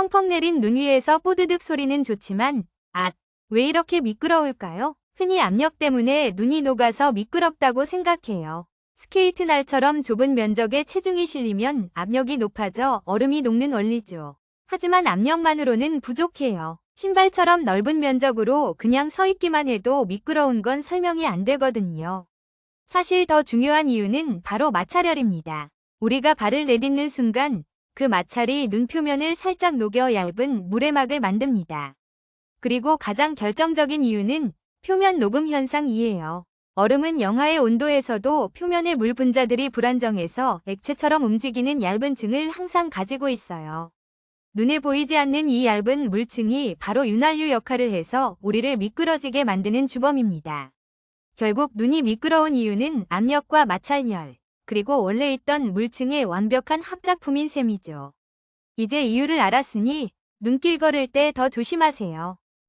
펑펑 내린 눈 위에서 뽀드득 소리는 좋지만 앗, 왜 이렇게 미끄러울까요? 흔히 압력 때문에 눈이 녹아서 미끄럽다고 생각해요. 스케이트 날처럼 좁은 면적에 체중이 실리면 압력이 높아져 얼음이 녹는 원리죠. 하지만 압력만으로는 부족해요. 신발처럼 넓은 면적으로 그냥 서 있기만 해도 미끄러운 건 설명이 안 되거든요. 사실 더 중요한 이유는 바로 마찰열입니다. 우리가 발을 내딛는 순간 그 마찰이 눈 표면을 살짝 녹여 얇은 모래막을 만듭니다. 그리고 가장 결정적인 이유는 표면 녹음 현상이에요. 얼음은 영하의 온도에서도 표면의 물 분자들이 불안정해서 액체처럼 움직이는 얇은 층을 항상 가지고 있어요. 눈에 보이지 않는 이 얇은 물층이 바로 윤활유 역할을 해서 우리를 미끄러지게 만드는 주범입니다. 결국 눈이 미끄러운 이유는 압력과 마찰열, 그리고 원래 있던 물층의 완벽한 합작품인 셈이죠. 이제 이유를 알았으니 눈길 걸을 때 더 조심하세요.